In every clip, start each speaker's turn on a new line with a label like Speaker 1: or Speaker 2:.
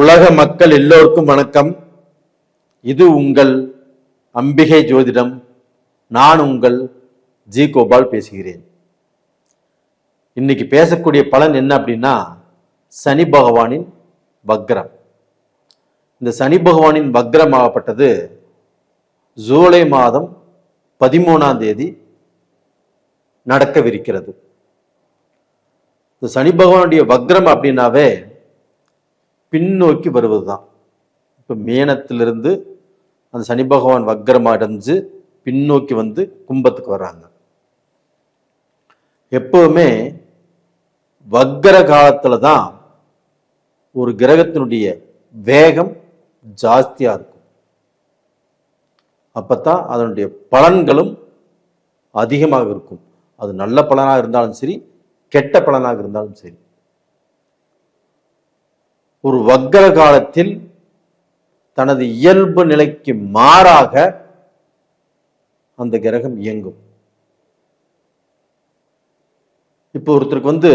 Speaker 1: உலக மக்கள் எல்லோருக்கும் வணக்கம். இது உங்கள் அம்பிகை ஜோதிடம். நான் உங்கள் ஜி கோபால் பேசுகிறேன். இன்னைக்கு பேசக்கூடிய பலன் என்ன அப்படின்னா சனி பகவானின் வக்ரம். இந்த சனி பகவானின் வக்ரமாகப்பட்டது ஜூலை மாதம் பதிமூணாம் தேதி நடக்கவிருக்கிறது. இந்த சனி பகவானுடைய வக்ரம் அப்படின்னாவே பின்னோக்கி வருவது தான் இப்போ மேனத்திலிருந்து அந்த சனி பகவான் வக்கரமாக அடைஞ்சு பின்னோக்கி வந்து கும்பத்துக்கு வர்றாங்க. எப்போவுமே வக்கர காலத்தில் தான் ஒரு கிரகத்தினுடைய வேகம் ஜாஸ்தியாக இருக்கும். அப்போ தான் அதனுடைய பலன்களும் அதிகமாக இருக்கும். அது நல்ல பலனாக இருந்தாலும் சரி கெட்ட பலனாக இருந்தாலும் சரி. ஒரு வக்கர காலத்தில் தனது இயல்பு நிலைக்கு மாறாக அந்த கிரகம் இயங்கும். இப்போ ஒருத்தருக்கு வந்து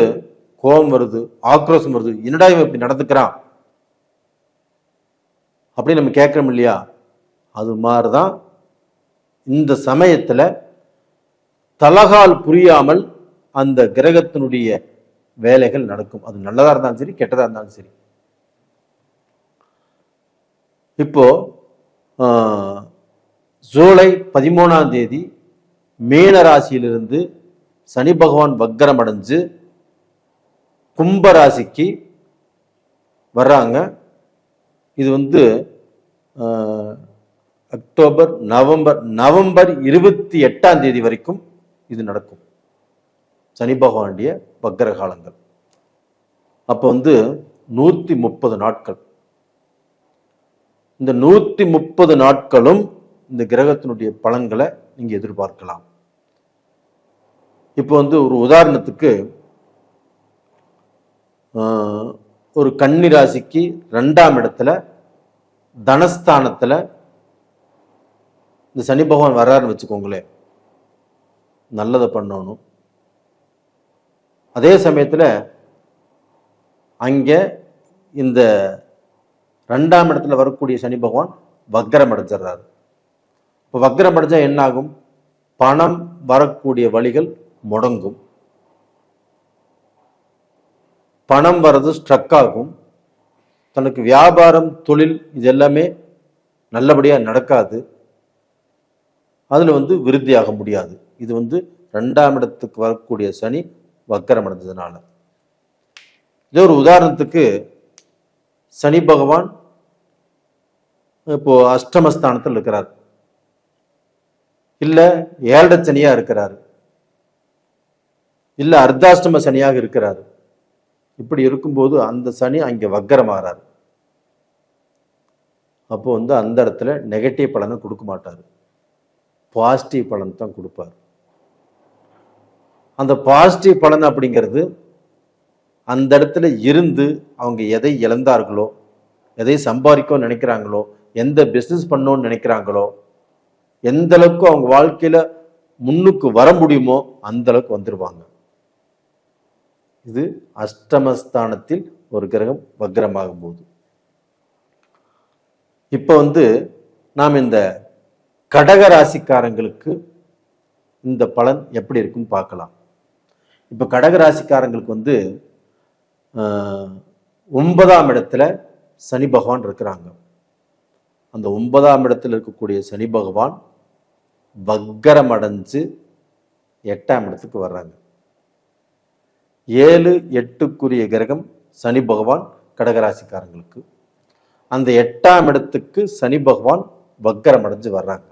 Speaker 1: கோபம் வருது ஆக்ரோஷம் வருது என்னடா இவன் இப்படி நடந்துக்கிறான்? அப்படின்னு நம்ம கேட்கிறோம் இல்லையா? அது மாதிரிதான் இந்த சமயத்துல தலகால் புரியாமல் அந்த கிரகத்தினுடைய வேலைகள் நடக்கும். அது நல்லதா இருந்தாலும் சரி கெட்டதா இருந்தாலும் சரி. இப்போ ஜூலை பதிமூணாம் தேதி மீன ராசியிலிருந்து சனி பகவான் வக்கரம் அடைஞ்சு கும்ப ராசிக்கு வர்றாங்க. இது வந்து அக்டோபர் நவம்பர் நவம்பர் இருபத்தி எட்டாம் தேதி வரைக்கும் இது நடக்கும். சனி பகவானுடைய வக்கர காலங்கள். அப்போ வந்து நூற்றி முப்பது நாட்கள். இந்த நூற்றி முப்பது நாட்களும் இந்த கிரகத்தினுடைய பலன்களை நீங்கள் எதிர்பார்க்கலாம். இப்போ வந்து ஒரு உதாரணத்துக்கு ஒரு கன்னி ராசிக்கு ரெண்டாம் இடத்துல தனஸ்தானத்தில் இந்த சனி பகவான் வர்றாருன்னு வச்சுக்கோங்களேன். நல்லதை பண்ணணும். அதே சமயத்தில் அங்கே இந்த ரெண்டாம் இடத்துல வரக்கூடிய சனி பகவான் வக்ரம் அடைஞ்சிடுறாரு. இப்போ வக்ரம் அடைஞ்சா என்ன ஆகும் பணம் வரக்கூடிய வழிகள் முடங்கும். பணம் வர்றது ஸ்ட்ரக் ஆகும். தனக்கு வியாபாரம் தொழில் இது எல்லாமே நல்லபடியாக நடக்காது. அதில் வந்து விருத்தியாக முடியாது. இது வந்து ரெண்டாம் இடத்துக்கு வரக்கூடிய சனி வக்கரம் அடைஞ்சதுனால. இதே ஒரு உதாரணத்துக்கு சனி பகவான் இப்போ அஷ்டமஸ்தானத்தில் இருக்கிறார். இல்லை ஏழரை சனியாக இருக்கிறாரு. இல்லை அர்த்தாஷ்டம சனியாக இருக்கிறாரு. இப்படி இருக்கும்போது அந்த சனி அங்கே வக்கரமாகிறார் அப்போ வந்து அந்த இடத்துல நெகட்டிவ் பலனை கொடுக்க மாட்டார். பாசிட்டிவ் பலன் தான் கொடுப்பார். அந்த பாசிட்டிவ் பலன் அப்படிங்கிறது அந்த இடத்துல இருந்து அவங்க எதை இழந்தார்களோ எதை சம்பாதிக்கணும்னு நினைக்கிறாங்களோ எந்த பிஸ்னஸ் பண்ணணும்னு நினைக்கிறாங்களோ எந்த அளவுக்கு அவங்க வாழ்க்கையில முன்னுக்கு வர முடியுமோ அந்த அளவுக்கு வந்துடுவாங்க இது அஷ்டமஸ்தானத்தில் ஒரு கிரகம் வக்ரமாகும் போது. இப்போ வந்து நாம் இந்த கடக ராசிக்காரங்களுக்கு இந்த பலன் எப்படி இருக்குன்னு பார்க்கலாம். இப்போ கடக ராசிக்காரங்களுக்கு வந்து ஒன்பதாம் இடத்துல சனி பகவான் இருக்கிறாங்க. அந்த ஒன்பதாம் இடத்துல இருக்கக்கூடிய சனி பகவான் வக்கரம் அடைஞ்சு எட்டாம் இடத்துக்கு வர்றாங்க. ஏழு எட்டுக்குரிய கிரகம் சனி பகவான் கடகராசிக்காரங்களுக்கு. அந்த எட்டாம் இடத்துக்கு சனி பகவான் வக்கரம் அடைஞ்சு வர்றாங்க.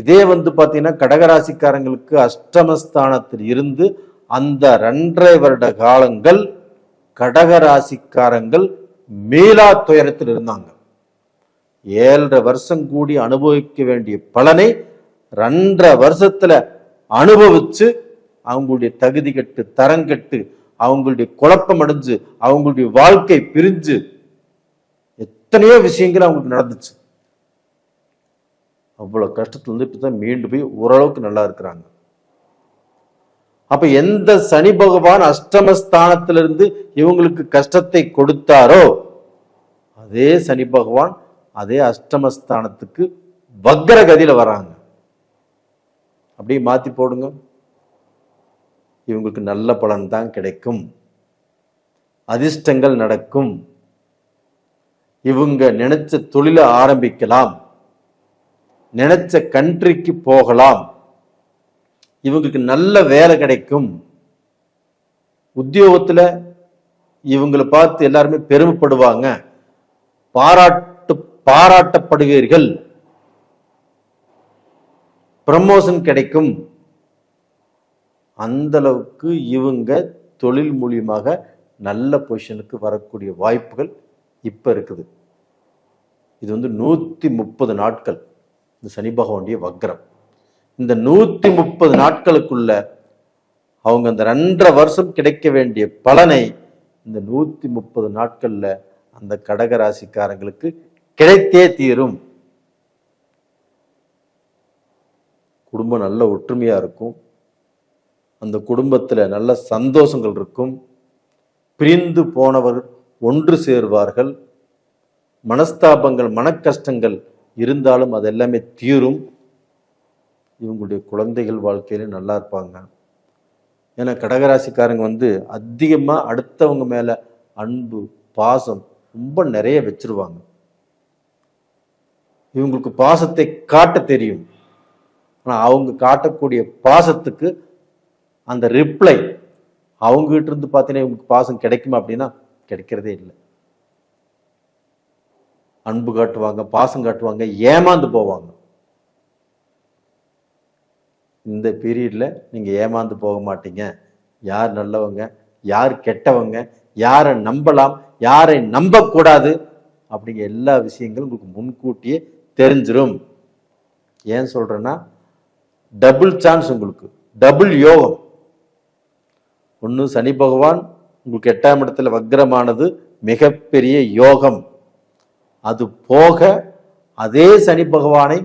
Speaker 1: இதே வந்து பார்த்தீங்கன்னா கடகராசிக்காரங்களுக்கு அஷ்டமஸ்தானத்தில் இருந்து அந்த ரெண்டரை வருட காலங்கள் கடகராசிக்காரங்கள் மீளா துயரத்தில் இருந்தாங்க. ஏழரை வருஷம் கூடி அனுபவிக்க வேண்டிய பலனை ரெண்டரை வருஷத்துல அனுபவிச்சு அவங்களுடைய தகுதி கட்டு தரங்கட்டு அவங்களுடைய குழப்பம் அடைஞ்சு அவங்களுடைய வாழ்க்கை பிரிஞ்சு எத்தனையோ விஷயங்கள் அவங்களுக்கு நடந்துச்சு. அவ்வளவு கஷ்டத்துல இருந்து இப்பதான் மீண்டு போய் ஓரளவுக்கு நல்லா இருக்கிறாங்க. அப்ப எந்த சனி பகவான் அஷ்டமஸ்தானத்திலிருந்து இவங்களுக்கு கஷ்டத்தை கொடுத்தாரோ அதே சனி பகவான் அதே அஷ்டமஸ்தானத்துக்கு வக்ர கதியில வராங்க. அப்படியே மாத்தி போடுங்க. இவங்களுக்கு நல்ல பலன் தான் கிடைக்கும். அதிர்ஷ்டங்கள் நடக்கும். இவங்க நினைச்ச தொழிலை ஆரம்பிக்கலாம். நினைச்ச கண்ட்ரிக்கு போகலாம். இவங்களுக்கு நல்ல வேலை கிடைக்கும். உத்தியோகத்துல இவங்களை பார்த்து எல்லாருமே பெருமைப்படுவாங்க. பாராட்டு பாராட்டப்படுவீர்கள். ப்ரமோஷன் கிடைக்கும். அந்த அளவுக்கு இவங்க தொழில் மூலியமாக நல்ல பொசிஷனுக்கு வரக்கூடிய வாய்ப்புகள் இப்ப இருக்குது. இது வந்து நூத்தி முப்பது நாட்கள். இந்த சனி பகவானுடைய வக்ரம். இந்த நூத்தி முப்பது நாட்களுக்குள்ள அவங்க அந்த ரெண்டரை வருஷம் கிடைக்க வேண்டிய பலனை இந்த நூத்தி முப்பது நாட்கள்ல அந்த கடக ராசிக்காரங்களுக்கு கிடைத்தே தீரும். குடும்பம் நல்ல ஒற்றுமையா இருக்கும். அந்த குடும்பத்துல நல்ல சந்தோஷங்கள் இருக்கும். பிரிந்து போனவர் ஒன்று சேர்வார்கள். மனஸ்தாபங்கள் மனக்கஷ்டங்கள் இருந்தாலும் அது எல்லாமே தீரும். இவங்களுடைய குழந்தைகள் வாழ்க்கையில நல்லா இருப்பாங்க. ஏன்னா கடகராசிக்காரங்க வந்து அதிகமாக அடுத்தவங்க மேலே அன்பு பாசம் ரொம்ப நிறைய வச்சிருவாங்க. இவங்களுக்கு பாசத்தை காட்ட தெரியும். ஆனால் அவங்க காட்டக்கூடிய பாசத்துக்கு அந்த ரிப்ளை அவங்ககிட்ட இருந்து பார்த்தீங்கன்னா இவங்களுக்கு பாசம் கிடைக்குமா அப்படின்னா கிடைக்கிறதே இல்லை. அன்பு காட்டுவாங்க பாசம் காட்டுவாங்க ஏமாந்து போவாங்க. இந்த பீரியடில் நீங்கள் ஏமாந்து போக மாட்டீங்க. யார் நல்லவங்க? யார் கெட்டவங்க? யாரை நம்பலாம்? யாரை நம்பக்கூடாது? அப்படிங்கிற எல்லா விஷயங்களும் உங்களுக்கு முன்கூட்டியே தெரிஞ்சிடும் ஏன் சொல்கிறேன்னா டபுள் சான்ஸ் உங்களுக்கு டபுள் யோகம். ஒன்று சனி பகவான் உங்களுக்கு எட்டாம் இடத்துல வக்ரமானது மிகப்பெரிய யோகம். அது போக அதே சனி பகவானை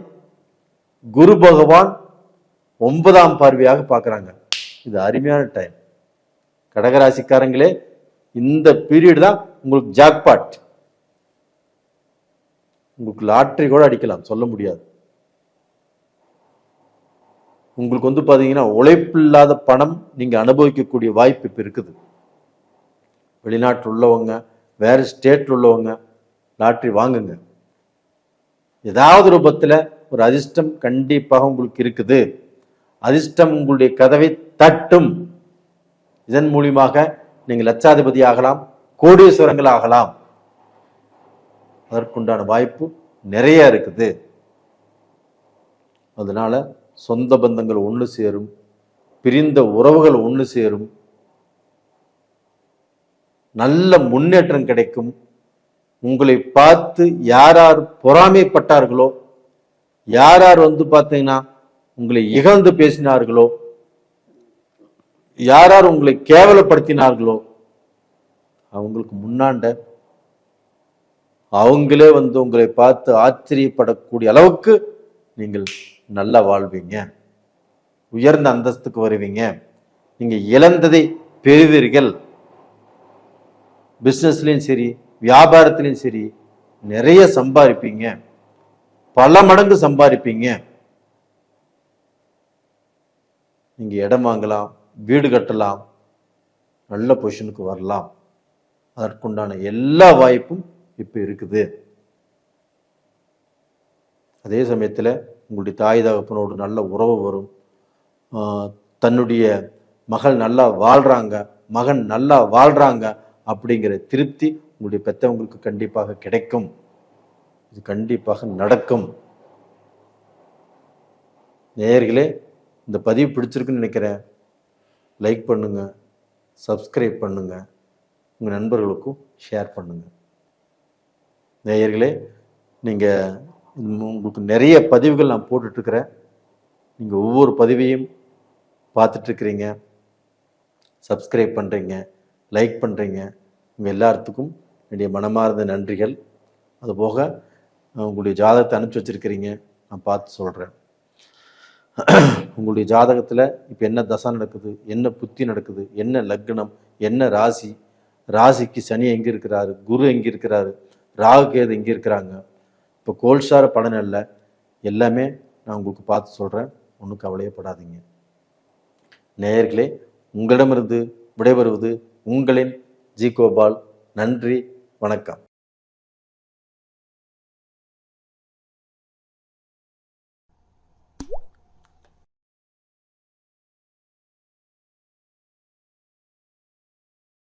Speaker 1: குரு பகவான் ஒன்பதாம் பார்வையாக பார்க்கறாங்க. இது அருமையான டைம் கடகராசிக்காரங்களே இந்த பீரியட் தான் உங்களுக்கு ஜாக்பாட் உங்களுக்கு லாட்ரி கூட அடிக்கலாம் சொல்ல முடியாது. உங்களுக்கு வந்து பார்த்தீங்கன்னா உழைப்பில்லாத பணம் நீங்க அனுபவிக்கக்கூடிய வாய்ப்பு இப்போ இருக்குது. வெளிநாட்டில் உள்ளவங்க வேற ஸ்டேட்ல உள்ளவங்க லாட்ரி வாங்குங்க. ஏதாவது ரூபத்துல ஒரு அதிர்ஷ்டம் கண்டிப்பாக உங்களுக்கு இருக்குது. அதிர்ஷ்டம் உங்களுடைய கதவை தட்டும். இதன் மூலியமாக நீங்கள் லட்சாதிபதி ஆகலாம் கோடீஸ்வரங்கள் ஆகலாம். அதற்குண்டான வாய்ப்பு நிறைய இருக்குது. அதனால சொந்த பந்தங்கள் ஒன்று சேரும் பிரிந்த உறவுகள் ஒன்று சேரும். நல்ல முன்னேற்றம் கிடைக்கும். உங்களை பார்த்து யார் யார் பொறாமைப்பட்டார்களோ யார் யார் வந்து பார்த்தீங்கன்னா உங்களை இகழ்ந்து பேசினார்களோ? யார் யார் உங்களை கேவலப்படுத்தினார்களோ? அவங்களுக்கு முன்னாண்ட அவங்களே வந்து உங்களை பார்த்து ஆச்சரியப்படக்கூடிய அளவுக்கு நீங்கள் நல்லா வாழ்வீங்க. உயர்ந்த அந்தஸ்துக்கு வருவீங்க. நீங்கள் இழந்ததை பெறுவீர்கள். பிஸ்னஸ்லையும் சரி வியாபாரத்திலையும் சரி நிறைய சம்பாதிப்பீங்க. பல மடங்கு சம்பாதிப்பீங்க. நீங்கள் இடம் வாங்கலாம் வீடு கட்டலாம் நல்ல பொசிஷனுக்கு வரலாம். அதற்குண்டான எல்லா வாய்ப்பும் இப்போ இருக்குது. அதே சமயத்தில் உங்களுடைய தாய் தகப்பனோடு நல்ல உறவு வரும். தன்னுடைய மகள் நல்லா வாழ்கிறாங்க மகன் நல்லா வாழ்கிறாங்க அப்படிங்கிற திருப்தி உங்களுடைய பெற்றவங்களுக்கு கண்டிப்பாக கிடைக்கும். இது கண்டிப்பாக நடக்கும். நேர்களே இந்த பதிவு பிடிச்சிருக்குன்னு நினைக்கிறேன். லைக் பண்ணுங்கள் சப்ஸ்கிரைப் பண்ணுங்கள் உங்கள் நண்பர்களுக்கும் ஷேர் பண்ணுங்கள் நேயர்களே நீங்கள் உங்களுக்கு நிறைய பதிவுகள் நான் போட்டுட்ருக்கிறேன். நீங்கள் ஒவ்வொரு பதிவையும் பார்த்துட்ருக்கிறீங்க. சப்ஸ்கிரைப் பண்ணுறீங்க லைக் பண்ணுறீங்க உங்கள் எல்லாத்துக்கும் என்னுடைய மனமார்ந்த நன்றிகள். அதுபோக உங்களுடைய ஜாதகத்தை அனுப்பிச்சி வச்சிருக்கிறீங்க. நான் பார்த்து சொல்கிறேன் உங்களுடைய ஜாதகத்தில் இப்போ என்ன தசை நடக்குது என்ன புத்தி நடக்குது என்ன லக்னம் என்ன ராசி? ராசிக்கு சனி எங்கே இருக்கிறாரு? குரு எங்கே இருக்கிறாரு? ராகு கேது எங்கே இருக்கிறாங்க? இப்போ கோல்சார பலனல்ல எல்லாமே நான் உங்களுக்கு பார்த்து சொல்கிறேன் ஒன்றும் கவலையப்படாதீங்க நேயர்களே உங்களிடமிருந்து விடைபெறுவது உங்களின் ஜி கோபால் நன்றி வணக்கம்.